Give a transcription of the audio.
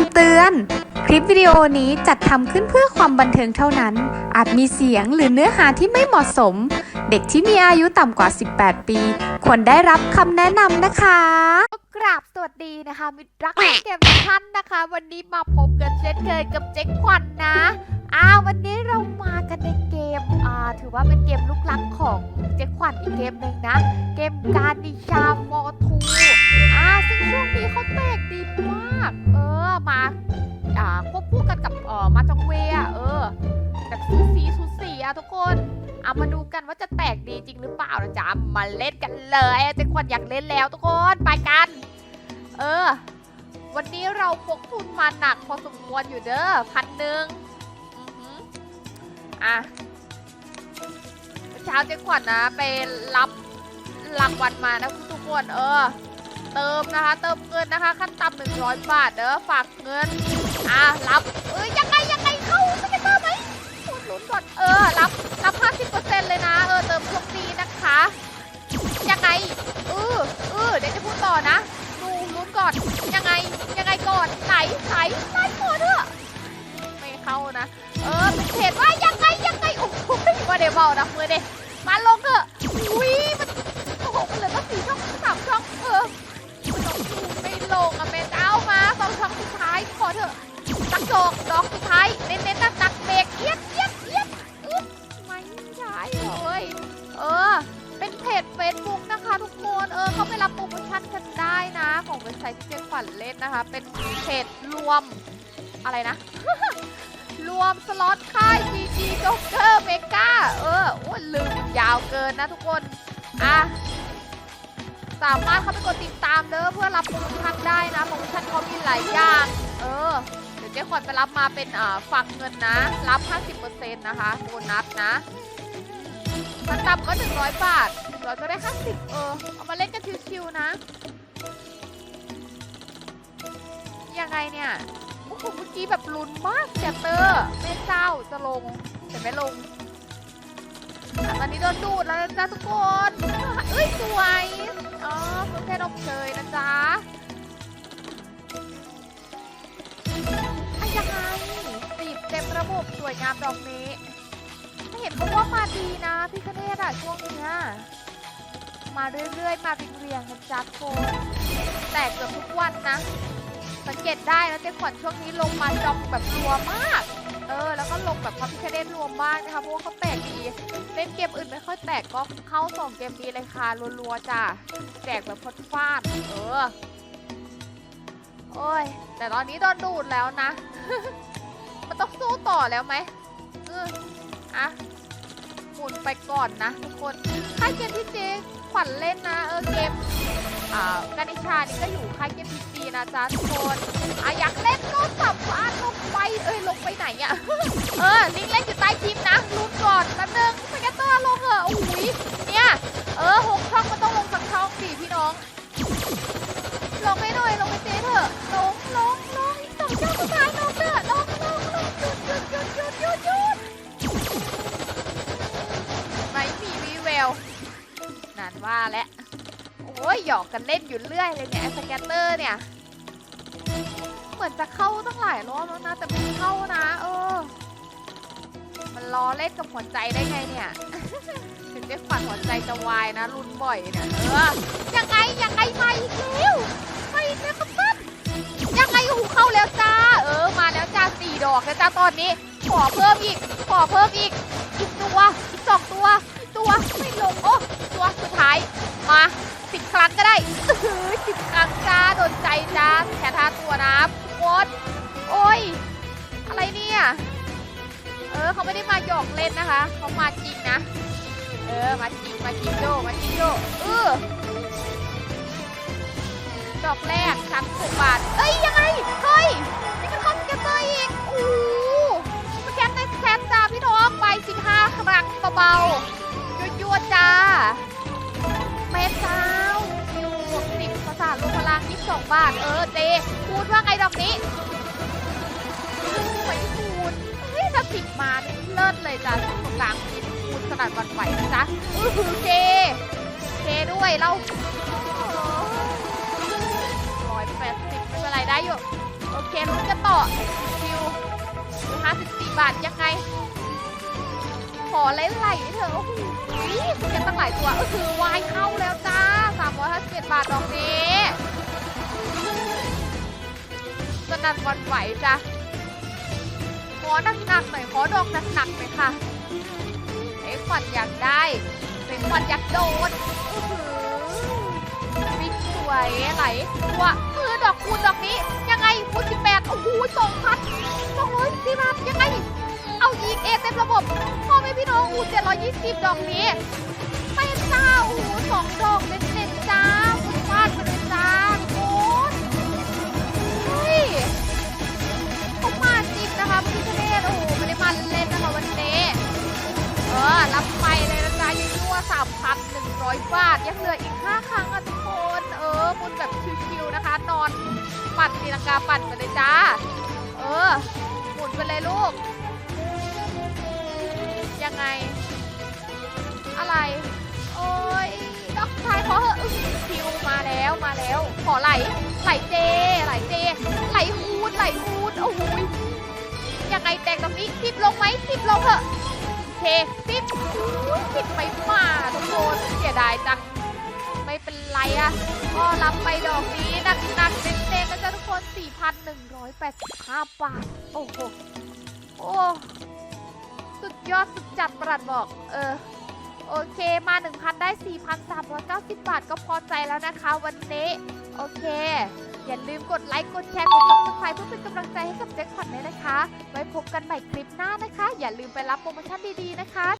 ำเตือน คลิปวิดีโอนี้จัดทำขึ้นเพื่อความบันเทิงเท่านั้น อาจมีเสียงหรือเนื้อหาที่ไม่เหมาะสม เด็กที่มีอายุต่ำกว่า 18 ปี ควรได้รับคำแนะนำนะคะกราบสวัสดีนะคะ มิตรรักเกมท่านนะคะ วันนี้มาพบกันเช่นเคยกับเจ๊ควันนะอ้าววันนี้เรามากันในเกมอ่าถือว่าเป็นเกมลูกรักของเจ๊ควันอีกเกมหนึ่งนะ เกมการดิชามอทูอ่าซึ่งช่วงนี้เขาแตก มาอ่าควบคู่กันกับมาจองเวอะเออแบบสูสีสูสีอะทุกคนเอามาดูกันว่าจะแตกดีจริงหรือเปล่านะจ๊ะมาเล่นกันเลยเจ๊ควันอยากเล่นแล้วทุกคนไปกัน เออ วันนี้เราพกทุนมาหนักพอสมควรอยู่เด้อพันหนึ่งอื้มอะเมื่อเช้าเจ๊ขวัญนะไปรับรางวัลมานะทุกคนเออ เติมนะคะ เติมเงินนะคะ ขั้นต่ำหนึ่งร้อยบาทเด้อฝากเงิน อะรับเอ้ยยังไงยังไงเข้าจะไปเติมไหมลุ้นก่อนเออรับรับห้าสิบเปอร์เซ็นต์เลยนะเออเติมช่วงนี้นะคะยังไงเออเออเดี๋ยวจะพูดต่อนะดูลุ้นก่อนยังไงยังไงก่อนไหนไหนไหนก่อนเถอะไม่เข้านะ เออเห็นว่ายังไงยังไงโอ้โหว่าเดี๋ยวเบานะมือเดมาลง เถอะตักโจกดอกสุดท้าย เน้นๆนะตักเบรกเอียดเอียดเอียดอึ๊บไม่ใช่เลยเออ เป็นเพจ Facebook นะคะทุกคน เออ เข้าไปรับโปรโมชั่นกันได้นะ ของเว็บไซต์ที่เจ๊ขวัญเล่นนะคะ เป็นเพจรวมอะไรนะ รวมสล็อตค่าย GG Joker Mega เออโอ้ยลืมยาวเกินนะทุกคน อะสามารถเข้าไปกดติดตามเด้อเพื่อรับโปรโมชั่นได้นะโปรโมชั่นเขามีหลายอย่าง อ เดี๋ยวเจ๊ขวัญไปรับมาเป็นอ่าฝักเงินนะ รับ 50%นะคะโบนัสนะมันต่ำก็ 100 บาท เราจะได้ 50 เออ เอามาเล่นกันชิวๆนะ ยังไงเนี่ยโอ้โหเมื่อกี้แบบลุ้นมากแกเตอร์แม่เจ้าจะลง แต่ไม่ลงตอนนี้โดนดูดแล้วนะจ๊ะทุกคน เอ้ยสวย อ๋อประเภทอบเชยนะจ๊ะ ยังไงสีบเต็มระบบสวยงามดอกนี้เห็นเขาว่ามาดีนะพี่เนศอะช่วงเนี้ยมาเรื่อยๆ มาเป็นเรียงๆนะจ๊ะทุกคนแต่เกือบทุกวันนะ สังเกตได้นะเจ๊ขวัญช่วงนี้ลงมาจองแบบรัวมาก เออ แล้วก็ลงแบบพระพิคเนตรวมมากนะคะเพราะว่าเขาแตกดีเล่นเกมอื่นไม่ค่อยแตกก็เข้าสองเกมดีเลยค่ะรัวๆจ้ะแจกแบบพดฟาด เออ โอ้ย แต่ตอนนี้โดนดูดแล้วนะ มันต้องสู้ต่อแล้วไหมเอออะหมุนไปก่อนนะทุกคนค่ายเกมที่เจ๊ขวัญเล่นนะเออเกมอ่ากานิชานี่ก็อยู่ค่ายเกมพีซีนะจ๊ะทุกคนอะอยากเล่นก็สามารถลงไปเอ้ยลงไปไหนอะเออลิงเล่นอยู่ใต้คลิปนะลุ้นก่อนแป๊บนึงสเก็ตเตอร์ลงเหรอโอ้ยเนี่ยเออหกช่องมัน นานว่าแล้วโอ้ยหยอกกันเล่นอยู่เรื่อยเลยเนี่ยไอ้สแกตเตอร์เนี่ย เหมือนจะเข้าตั้งหลายรอบแล้วนะ แต่ไม่เข้านะเออ มันล้อเล่นกับหัวใจได้ไงเนี่ย ถึงได้ฝันหัวใจจะวายนะ รุนบ่อยเนี่ยเออยังไงยังไงมาอีกแล้วมาอีกแล้วครับท่านยังไงหูเข้าแล้วจ้า เออ มาแล้วจ้าสี่ดอกแล้วจ้าตอนนี้ ขอเพิ่มอีก ขอเพิ่มอีก อีกตัว อีกสองตัว ตัวไม่ลงโอ้ ตัวสุดท้ายมาสิบครั้งก็ได้สิบครั้งจ้าโดนใจจ้าแค่ท่าตัวนะทุกคนโอ้ย อะไรเนี่ย เออเขาไม่ได้มาหยอกเล่นนะคะเขามาจริงนะ เออมาจริงมาจริงโยมาจริงโยเออดอกแรกสามสิบบาท เอ้ยยังไงเฮ้ยนี่มันเข้าสแกนเตอร์อีกโอ้โหสแกนในแคสจ้าพี่น้องไป15ครั้งเบาๆ 22 บาท เออเจพูดว่าไงดอกนี้สวยคูณเฮ้ยถ้าสิบมานี่เลิศเลยจ้ะตรงกลางนี่คูณขนาดวันไหวนะจ๊ะอือหือเจ เจด้วยเราร้อยแปดสิบไม่เป็นไรได้อยู่โอเคลุ้นกันต่อคิวห้าสิบสี่บาทยังไง ขอไหลๆเถอะโอ้โหมันกันตั้งหลายตัวก็คือวายเข้าแล้วจ้าสามร้อยห้าสิบเอ็ดบาทดอกนี้ นั่นวันไหวจ้ะขอหนักๆหน่อยขอดอกหนักๆหน่อยค่ะเอ็กขวัญอยากได้เป็นขวัญอยากโดนอื้อหือวิ่งสวยไหลตัวเออดอกคูณดอกนี้ยังไงคูณสิบแปดโอ้โหสองพันสองร้อยสี่บาทยังไงเอาอีกเอเต็มระบบพ่อแม่พี่น้องอูเจ็ดร้อยยี่สิบดอกนี้ไม่จ้าโอ้โหสองดอกเน็ต้อยบาท ยังเหลืออีก 5 ครั้งอะทุกคน เออบุญแบบชิวๆนะคะ นอนปัดนตีลังกาปัดไปเลยจ้า เออ หมุนไปเลยลูก ยังไง อะไร โอ้ยต้องทายขอเหอะชิวมาแล้วมาแล้ว ขอไหล ไหลเจ ไหลเจ ไหลฮูดไหลฮูดโอ้ยยังไงแตกตรงนี้ทิปลงไหมทิปลงเหอะ เทสิบสิบไปมาทุกคนเสียดายจังไม่เป็นไรอะก็รับไปดอกนี้หนักหนักๆเต็มนะจ๊ะทุกคน 4,185 บาท โอ้โห โอ้สุดยอดสุดจัดประหลัดบอก เออ โอเคมา 1,000 ได้ 4,390 บาทก็พอใจแล้วนะคะวันนี้ โอเค อย่าลืมกดไลค์ กดแชร์ กด subscribe เพื่อเป็นกำลังใจให้กับแจ็คพอตเลยนะคะ ไว้พบกันใหม่คลิปหน้านะคะ อย่าลืมไปรับโปรโมชั่นดีๆนะคะ